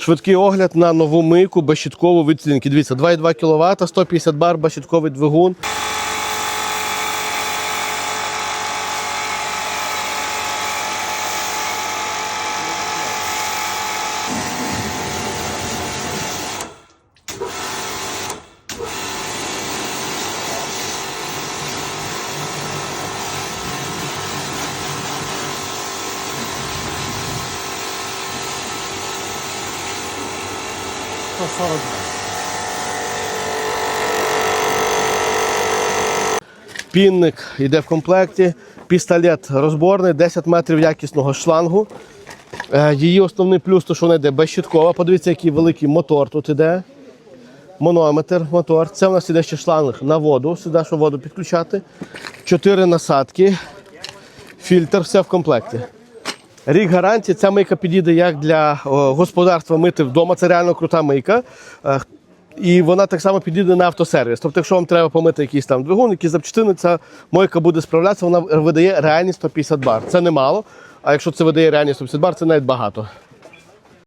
Швидкий огляд на нову мийку безщіткову від Цінки. Дивіться, 2,2 кВт, 150 бар, безщітковий двигун. Пінник йде в комплекті, пістолет розборний, 10 метрів якісного шлангу. Е, Її основний плюс, то що вона йде безщиткова. Подивіться, який великий мотор тут іде. Монометр, мотор. Це у нас іде ще шланг на воду, сюди, щоб воду підключати. Чотири насадки, фільтр, все в комплекті. Рік гарантії, ця мийка підійде як для господарства мити вдома. Це реально крута мийка. Е, І вона так само підійде на автосервіс. Тобто, якщо вам треба помити якийсь там двигун, якісь запчастини, ця мойка буде справлятися, вона видає реальні 150 бар. Це немало. А якщо це видає реальні 150 бар, це навіть багато.